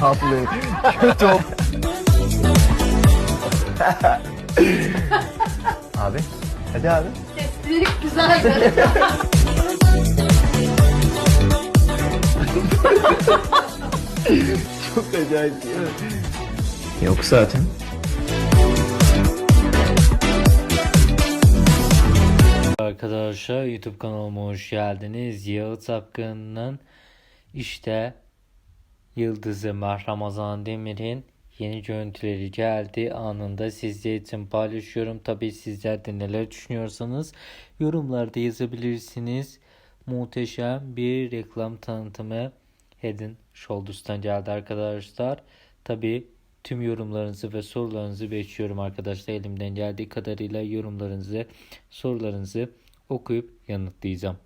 tatlı. Kötü ol. abi. Hadi abi. Espri güzeldi. Çok acayip değil mi? Yok zaten. Arkadaşlar YouTube kanalıma hoş geldiniz. Yağız Akın'ın işte Yıldızı Ramazan Demir'in yeni görüntüleri geldi. Anında sizler için paylaşıyorum. Tabi sizler de neler düşünüyorsanız yorumlarda yazabilirsiniz. Muhteşem bir reklam tanıtımı Head Shoulders'tan geldi arkadaşlar. Tabi tüm yorumlarınızı ve sorularınızı bekliyorum arkadaşlar. Elimden geldiği kadarıyla yorumlarınızı, sorularınızı okuyup yanıtlayacağım.